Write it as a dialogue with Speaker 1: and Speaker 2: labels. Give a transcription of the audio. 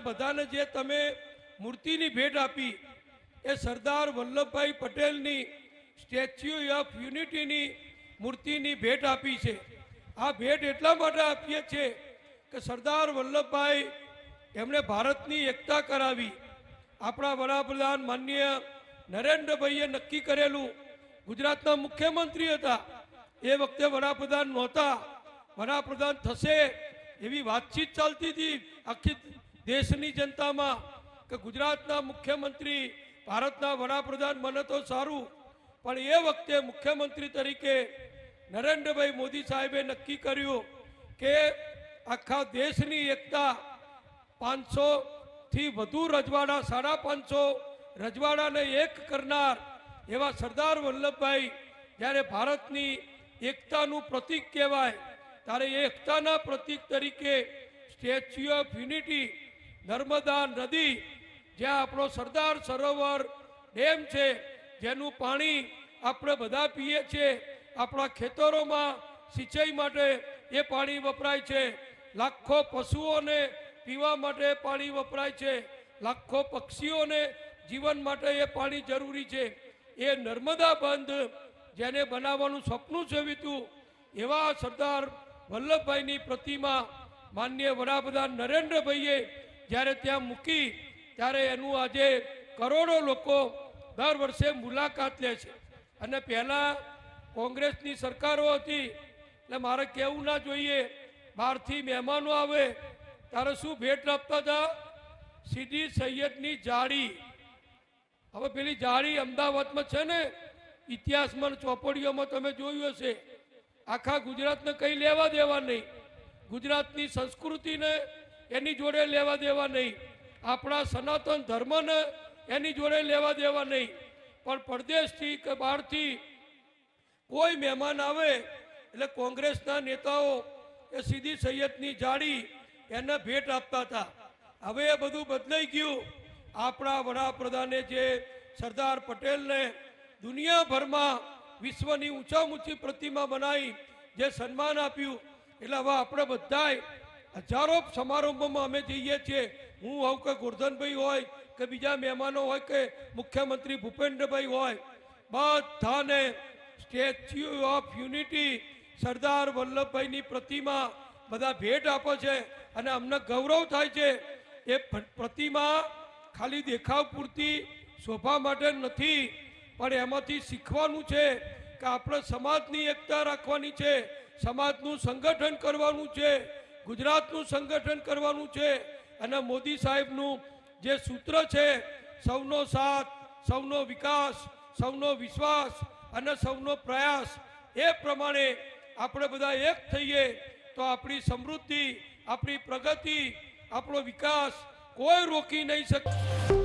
Speaker 1: બધાને જે તમે મૂર્તિની ભેટ આપી, એ સરદાર વલ્લભભાઈ પટેલની સ્ટેચ્યુ ઓફ યુનિટીની મૂર્તિની ભેટ આપી છે. આ ભેટ એટલા માટે આપીએ છીએ કે સરદાર વલ્લભભાઈ એમણે ભારતની એકતા કરાવી. આપણા વડાપ્રધાન માનનીય નરેન્દ્રભાઈએ નક્કી કરેલું, ગુજરાતના મુખ્યમંત્રી હતા, એ વખતે વડાપ્રધાન નહોતા. વડાપ્રધાન થશે એવી વાતચીત ચાલતી હતી. આખી દેશની જનતામાં કે ગુજરાતના મુખ્યમંત્રી, ભારતના વડાપ્રધાન બને તો સારું. પણ એ વખતે મુખ્યમંત્રી તરીકે નરેન્દ્રભાઈ મોદી સાહેબે નક્કી કર્યું કે આખા દેશની એકતા પાંચસો થી વધુ રજવાડા, સાડા પાંચસો રજવાડાને એક કરનાર એવા સરદાર વલ્લભભાઈ જ્યારે ભારતની એકતાનું પ્રતીક કહેવાય, ત્યારે એકતાના પ્રતીક તરીકે સ્ટેચ્યુ ઓફ યુનિટી નર્મદા નદી, જ્યાં આપણો સરદાર સરોવર ડેમ છે, જેનું પાણી આપણે બધા પીએ છીએ. આપણા ખેતરોમાં સિંચાઈ માટે એ પાણી વપરાય છે. લાખો પશુઓને પીવા માટે પાણી વપરાય છે. લાખો પક્ષીઓને જીવન માટે એ પાણી જરૂરી છે. એ નર્મદા બંધ જેને બનાવવાનું સપનું સેવ્યું એવા સરદાર વલ્લભભાઈની પ્રતિમા માન્ય વડાપ્રધાન નરેન્દ્રભાઈએ જ્યારે ત્યાં મૂકી, ત્યારે એનું આજે કરોડો લોકો દર વર્ષે મુલાકાત લે છે. અને પહેલાં કોંગ્રેસની સરકારો હતી, એટલે મારે કહેવું ના જોઈએ, બહારથી મહેમાનો આવે, ત્યારે શું ભેટ આપતા હતા? સીધી સૈયદની જાળી. હવે પેલી જાળી અમદાવાદમાં છે ને, ઇતિહાસમાં ચોપડીઓમાં તમે જોયું હશે. આખા ગુજરાતને કંઈ લેવા દેવા નહીં. ગુજરાતની સંસ્કૃતિને એની જોડે લેવા દેવા નહીં. આપણા સનાતન ધર્મને એની જોડે લેવા દેવા નહીં. પણ પરદેશથી કે બહારથી કોઈ મહેમાન આવે, એટલે કોંગ્રેસના નેતાઓ એ સીધી સૈયદની જાળી એને ભેટ આપતા હતા. હવે એ બધું બદલાઈ ગયું. આપણા વડાપ્રધાને જે સરદાર પટેલને દુનિયાભરમાં વિશ્વની ઊંચા ઊંચી પ્રતિમા બનાવી જે સન્માન આપ્યું, એટલે હવે આપણે બધાય હજારો સમારંભોમાં અમે જઈએ છીએ. હું હોઉં કે ગોરધનભાઈ હોય, કે બીજા મહેમાનો હોય, કે મુખ્યમંત્રી ભૂપેન્દ્રભાઈ હોય. બધાને સ્ટેચ્યુ ઓફ યુનિટી સરદાર વલ્લભભાઈની પ્રતિમા બધા ભેટ આપે છે અને અમને ગૌરવ થાય છે. એ પ્રતિમા ખાલી દેખાવ પૂરતી શોભા માટે નથી, પણ એમાંથી શીખવાનું છે કે આપણે સમાજની એકતા રાખવાની છે, સમાજનું સંગઠન કરવાનું છે. ગુજરાતનું સંગઠન કરવાનું છે અને મોદી સાહેબનું જે સૂત્ર છે, સૌનો સાથ, સૌનો વિકાસ, સૌનો વિશ્વાસ અને સૌનો પ્રયાસ, એ પ્રમાણે આપણે બધા એક થઈએ તો આપણી સમૃદ્ધિ, આપણી પ્રગતિ, આપણો વિકાસ કોઈ રોકી નહીં શકે